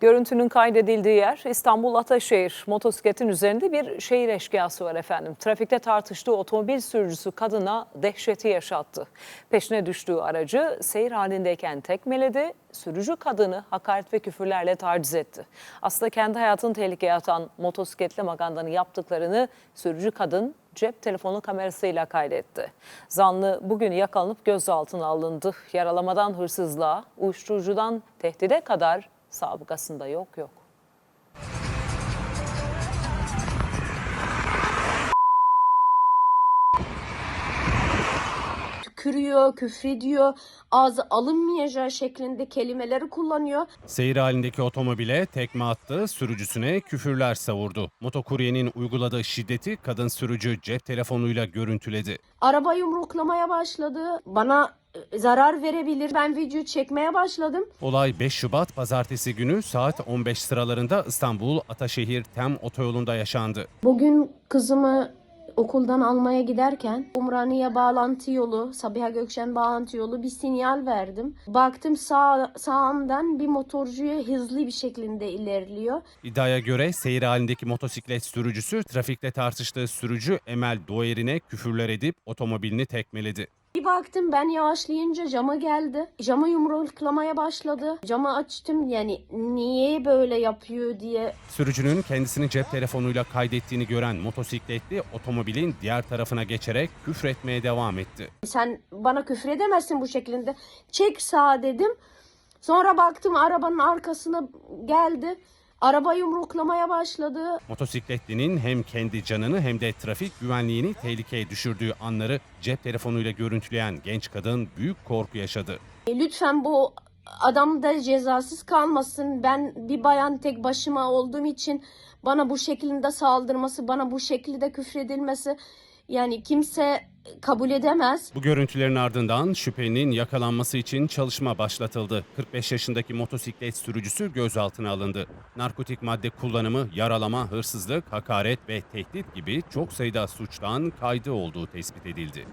Görüntünün kaydedildiği yer İstanbul Ataşehir. Motosikletin üzerinde bir şehir eşkıyası var efendim. Trafikte tartıştığı otomobil sürücüsü kadına dehşeti yaşattı. Peşine düştüğü aracı seyir halindeyken tekmeledi. Sürücü kadını hakaret ve küfürlerle taciz etti. Aslında kendi hayatını tehlikeye atan motosikletli magandanın yaptıklarını sürücü kadın cep telefonu kamerasıyla kaydetti. Zanlı bugün yakalanıp gözaltına alındı. Yaralamadan hırsızlığa, uyuşturucudan tehdide kadar sabıkasında yok yok. tükürüyor, küfrediyor, ağzı alınmayacağı şeklinde kelimeleri kullanıyor. Seyir halindeki otomobile tekme attı, sürücüsüne küfürler savurdu. Motokuryenin uyguladığı şiddeti kadın sürücü cep telefonuyla görüntüledi. Araba yumruklamaya başladı. Bana zarar verebilir. Ben video çekmeye başladım. Olay 5 Şubat pazartesi günü saat 15 sıralarında İstanbul Ataşehir Tem otoyolunda yaşandı. Bugün kızımı okuldan almaya giderken Umraniye bağlantı yolu, Sabiha Gökçen bağlantı yolu bir sinyal verdim. Baktım sağ, sağımdan bir motorcuya hızlı bir şekilde ilerliyor. İddiaya göre seyir halindeki motosiklet sürücüsü trafikte tartıştığı sürücü Emel Doğer'ine küfürler edip otomobilini tekmeledi. Bir baktım ben yavaşlayınca cama geldi. Camı yumruklamaya başladı. Camı açtım yani niye böyle yapıyor diye. Sürücünün kendisini cep telefonuyla kaydettiğini gören motosikletli otomobilin diğer tarafına geçerek küfretmeye devam etti. Sen bana küfür edemezsin bu şekilde. Çek sağa dedim. Sonra baktım arabanın arkasına geldi. Araba yumruklamaya başladı. Motosikletlinin hem kendi canını hem de trafik güvenliğini tehlikeye düşürdüğü anları cep telefonuyla görüntüleyen genç kadın büyük korku yaşadı. E, Lütfen bu adam da cezasız kalmasın. Ben bir bayan tek başıma olduğum için bana bu şekilde saldırması, bana bu şekilde küfredilmesi yani kimse kabul edemez. Bu görüntülerin ardından şüphelinin yakalanması için çalışma başlatıldı. 45 yaşındaki motosiklet sürücüsü gözaltına alındı. Narkotik madde kullanımı, yaralama, hırsızlık, hakaret ve tehdit gibi çok sayıda suçtan kaydı olduğu tespit edildi.